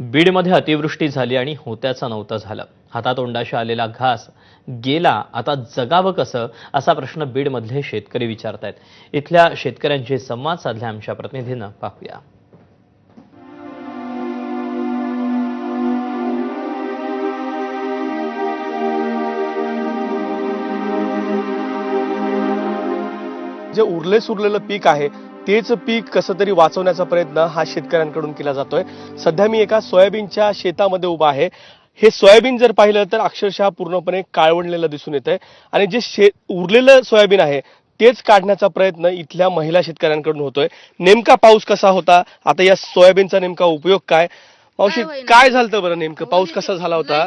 बीडमध्ये अतिवृष्टी झाली आणि होत्याचा नव्हता झालं. हातातोंडाशी आलेला घास गेला आता जगावं कसं? असा प्रश्न बीडमधले शेतकरी विचारतायत. इथल्या शेतकऱ्यांशी संवाद साधल्या आमच्या प्रतिनिधीनं. पाहूया. जे उरले सुरलेलं पीक आहे तेच पीक कसं तरी वाचवण्याचा प्रयत्न हा शेतकऱ्यांकडून केला जातोय. सध्या मी एका सोयाबीनच्या शेतामध्ये उभा आहे. हे सोयाबीन जर पाहिलं तर अक्षरशः पूर्णपणे काळवणलेलं दिसून येत आहे आणि जे शे उरलेलं सोयाबीन आहे तेच काढण्याचा प्रयत्न इथल्या महिला शेतकऱ्यांकडून होतोय. नेमका पाऊस कसा होता? आता या सोयाबीनचा नेमका उपयोग काय? मावशी काय झालं बरं नेमकं? पाऊस कसा झाला होता.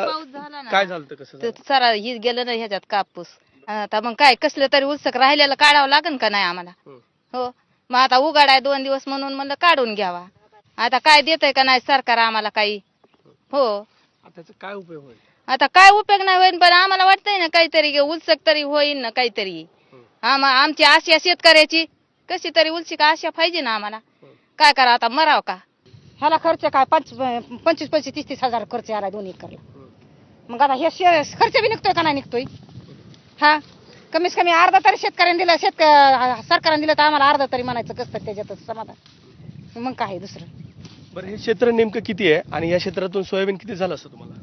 काय झालं? कसं? सारा ही गेलं ना ह्याच्यात कापूस. आता मग काय कसलं तरी उत्सक राहिलेलं काढावं लागेल का नाही आम्हाला? हं. मग आता उघाड आहे दोन दिवस म्हणून म्हणलं काढून घ्यावा. आता काय देतंय का नाही सरकार आम्हाला काही? हो. आता त्याचा काय उपयोग होईल? आता काय उपयोग नाही होईल पण आम्हाला वाटतंय ना काहीतरी उत्सक तरी होईल ना काहीतरी. आम्हा आमची आशा शेतकऱ्याची. कशी तरी उलसिक आशा पाहिजे ना आम्हाला. काय करा आता मराव का? ह्याला खर्च काय? पंच पंचवीस पंचवीस तीस तीस हजार खर्च आला दोन एकरला मग आता हे शे- खर्च बी निघतोय का नाही निघतोय? हा? कमीत कमी अर्धा तरी शेतकऱ्यांनी दिला शेतक सरकारने दिलं तर आम्हाला अर्धा तरी म्हणायचं कसं त्याच्यातच समाधान. मग काय दुसरं? बरं हे क्षेत्र नेमकं किती आहे आणि या क्षेत्रातून सोयाबीन किती झालं असं तुम्हाला?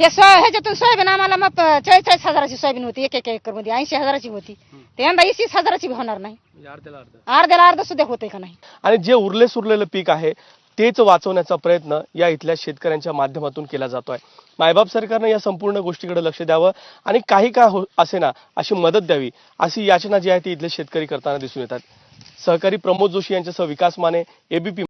हे सो ह्याच्यातून सोयाबीन आम्हाला मग चाळीस चाळीस हजाराची सोयाबीन होती एक एक एकरमध्ये ऐंशी हजाराची होती. ते यंदा वीस हजाराची बी होणार नाही. म्हणजे अर्ध्याला अर्धा. अर्ध्याला अर्ध सुद्धा होतंय का नाही? आणि जे उरले सुरलेलं पीक आहे तेच वाचवण्याचा प्रयत्न या इथल्या शेतकऱ्यांच्या माध्यमातून केला जातोय. मायबाप सरकारनं या संपूर्ण गोष्टीकडे लक्ष द्यावं आणि काही का हो असे ना अशी मदत द्यावी अशी याचना जी आहे ती इथले शेतकरी करताना दिसून येतात. सहकारी प्रमोद जोशी यांच्यासह विकास माने एबीपी